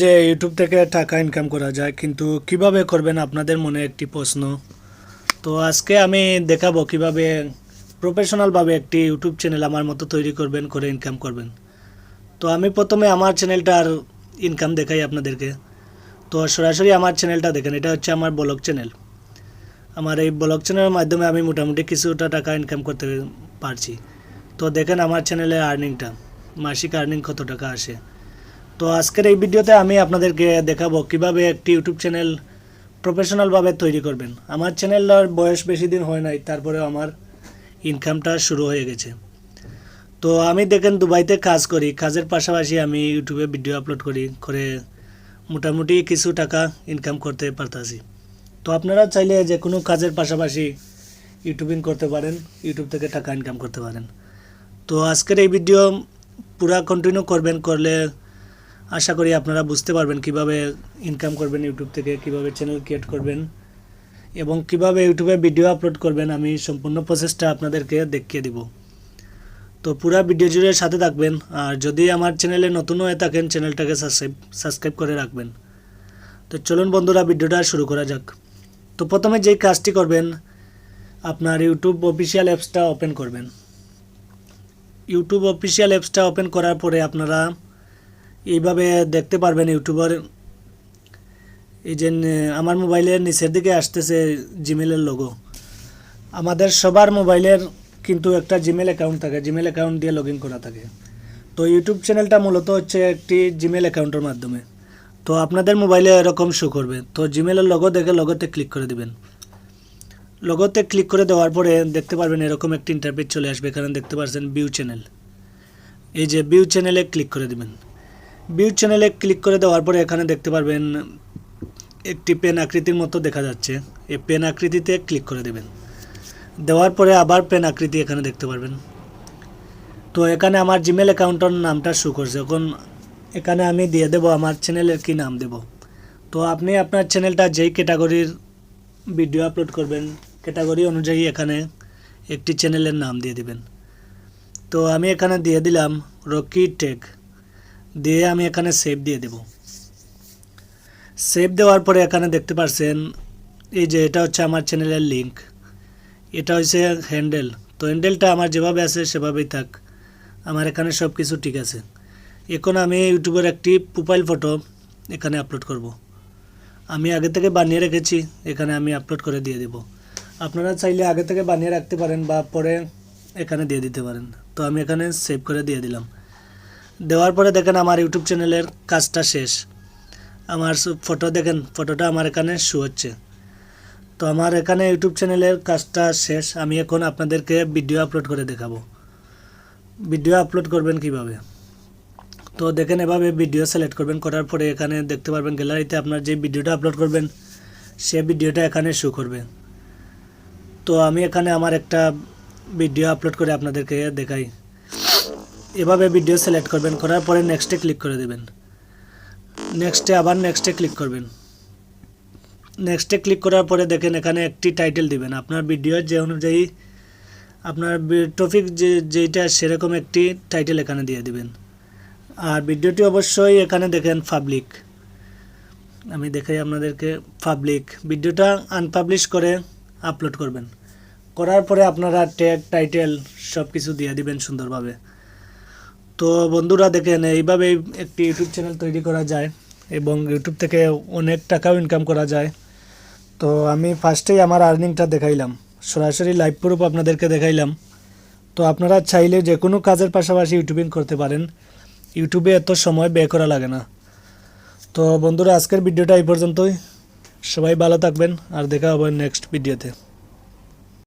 যে ইউটিউব থেকে টাকা ইনকাম করা যায়, কিন্তু কীভাবে করবেন আপনাদের মনে একটি প্রশ্ন? তো আজকে আমি দেখাবো কীভাবে প্রফেশনালভাবে একটি ইউটিউব চ্যানেল আমার মতো তৈরি করবেন, করে ইনকাম করবেন। তো আমি প্রথমে আমার চ্যানেলটার ইনকাম দেখাই আপনাদেরকে। তো সরাসরি আমার চ্যানেলটা দেখেন, এটা হচ্ছে আমার ব্লগ চ্যানেল আমার এই ব্লগ চ্যানেলের মাধ্যমে আমি মোটামুটি কিছুটা টাকা ইনকাম করতে পারছি। তো দেখেন আমার চ্যানেলের আর্নিংটা মাসিক আর্নিং কত টাকা আসে। তো আজকের এই ভিডিওতে আমি আপনাদেরকে দেখাবো কীভাবে একটি ইউটিউব চ্যানেল প্রফেশনালভাবে তৈরি করবেন। আমার চ্যানেলটার বয়স বেশি দিন হয় নাই, তারপরেও আমার ইনকামটা শুরু হয়ে গেছে। তো আমি দেখেন দুবাইতে কাজ করি, কাজের পাশাপাশি আমি ইউটিউবে ভিডিও আপলোড করি, করে মোটামুটি কিছু টাকা ইনকাম করতে পারতাছি। তো আপনারা চাইলে যে কোনো কাজের পাশাপাশি ইউটিউবিং করতে পারেন ইউটিউব থেকে টাকা ইনকাম করতে পারেন। তো আজকের এই ভিডিও পুরা কন্টিনিউ করবেন, করলে আশা করি আপনারা বুঝতে পারবেন কীভাবে ইনকাম করবেন ইউটিউব থেকে, কীভাবে চ্যানেল ক্রিয়েট করবেন এবং কীভাবে ইউটিউবে ভিডিও আপলোড করবেন, আমি সম্পূর্ণ প্রসেসটা আপনাদেরকে দেখিয়ে দিব। তো পুরা ভিডিও জুড়ে সাথে থাকবেন, আর যদি আমার চ্যানেলে নতুন হয়ে থাকেন চ্যানেলটাকে সাবস্ক্রাইব সাবস্ক্রাইব করে রাখবেন। তো চলুন বন্ধুরা ভিডিওটা শুরু করা যাক। তো প্রথমে যেই কাজটি করবেন, আপনার ইউটিউব অফিসিয়াল অ্যাপসটা ওপেন করবেন। ইউটিউব অফিসিয়াল অ্যাপসটা ওপেন করার পরে আপনারা এইভাবে দেখতে পারবেন ইউটিউবার। এই যে আমার মোবাইলের নিচের দিকে আসতেছে জিমেলের লোগো আমাদের সবার মোবাইলের কিন্তু একটা জিমেল অ্যাকাউন্ট থাকে, জিমেল অ্যাকাউন্ট দিয়ে লগ করা থাকে। তো ইউটিউব চ্যানেলটা মূলত হচ্ছে একটি জিমেল অ্যাকাউন্টের মাধ্যমে। তো আপনাদের মোবাইলে এরকম শো করবে। তো জিমেলের লগো দেখে লগোতে ক্লিক করে দিবেন। লগোতে ক্লিক করে দেওয়ার পরে দেখতে পারবেন এরকম একটি ইন্টারপেজ চলে আসবে, এখানে দেখতে পাচ্ছেন ভিউ চ্যানেল এই যে ভিউ চ্যানেলে ক্লিক করে দিবেন। ভিউ চ্যানেলে ক্লিক করে দেওয়ার পরে এখানে দেখতে পারবেন একটি পেন আকৃতির মতো দেখা যাচ্ছে। এই পেন আকৃতিতে ক্লিক করে দেবেন। দেওয়ার পরে আবার পেন আকৃতি এখানে দেখতে পারবেন। তো এখানে আমার জিমেল অ্যাকাউন্টের নামটা শো করছে। এখন এখানে আমি দিয়ে দেব আমার চ্যানেলের কি নাম দেব। তো আপনি আপনার চ্যানেলটা যেই ক্যাটাগরির ভিডিও আপলোড করবেন ক্যাটাগরি অনুযায়ী এখানে একটি চ্যানেলের নাম দিয়ে দিবেন। তো আমি এখানে দিয়ে দিলাম রকি টেক দিয়ে আমি এখানে সেভ দিয়ে দেব। সেভ দেওয়ার পরে এখানে দেখতে পাচ্ছেন এই যে এটা হচ্ছে আমার চ্যানেলের লিঙ্ক এটা হচ্ছে হ্যান্ডেল তো হ্যান্ডেলটা আমার যেভাবে আছে সেভাবেই থাক। আমার এখানে সব কিছু ঠিক আছে। এখন আমি ইউটিউবের একটি প্রোফাইল ফটো এখানে আপলোড করব। আমি আগে থেকে বানিয়ে রেখেছি, এখানে আমি আপলোড করে দিয়ে দেব। আপনারা চাইলে আগে থেকে বানিয়ে রাখতে পারেন বা পরে এখানে দিয়ে দিতে পারেন। তো আমি এখানে সেভ করে দিয়ে দিলাম। দেওয়ার পরে দেখেন আমার ইউটিউব চ্যানেলের কাজটা শেষ। আমার ফটো দেখেন ফটোটা আমার এখানে শো হচ্ছে। তো আমার এখানে ইউটিউব চ্যানেলের কাজটা শেষ, আমি এখন আপনাদেরকে ভিডিও আপলোড করে দেখাবো। ভিডিও আপলোড করবেন কীভাবে? তো দেখেন এভাবে ভিডিও সিলেক্ট করবেন, করার পরে এখানে দেখতে পারবেন গ্যালারিতে আপনার যে ভিডিওটা আপলোড করবেন, সে ভিডিওটা এখানে শো করবে। তো আমি এখানে আমার একটা ভিডিও আপলোড করে আপনাদেরকে দেখাই। এভাবে ভিডিও সিলেক্ট করবেন, করার পরে নেক্সটে ক্লিক করে দেবেন। নেক্সটে আবার নেক্সটে ক্লিক করবেন। নেক্সটে ক্লিক করার পরে দেখেন এখানে একটি টাইটেল দিবেন। আপনার ভিডিওর যে অনুযায়ী আপনার টপিক যে, যেইটা সেরকম একটি টাইটেল এখানে দিয়ে দিবেন। আর ভিডিওটি অবশ্যই এখানে দেখেন পাবলিক আমি দেখাই আপনাদেরকে পাবলিক ভিডিওটা আনপাবলিশ করে আপলোড করবেন। করার পরে আপনারা ট্যাগ টাইটেল সব কিছু দিয়ে দিবেন সুন্দরভাবে। তো বন্ধুরা দেখেন, এইভাবেই একটি ইউটিউব চ্যানেল তৈরি করা যায় এবং ইউটিউব থেকে অনেক টাকাও ইনকাম করা যায়। তো আমি ফার্স্টেই আমার আর্নিংটা দেখাইলাম। সরাসরি লাইভ প্রুফ আপনাদেরকে দেখাইলাম। তো আপনারা চাইলে যে কোনো কাজের পাশাপাশি ইউটিউবিং করতে পারেন। ইউটিউবে এত সময় ব্যয় করা লাগে না। তো বন্ধুরা, আজকের ভিডিওটা এই পর্যন্তই। সবাই ভালো থাকবেন, আর দেখা হবে নেক্সট ভিডিওতে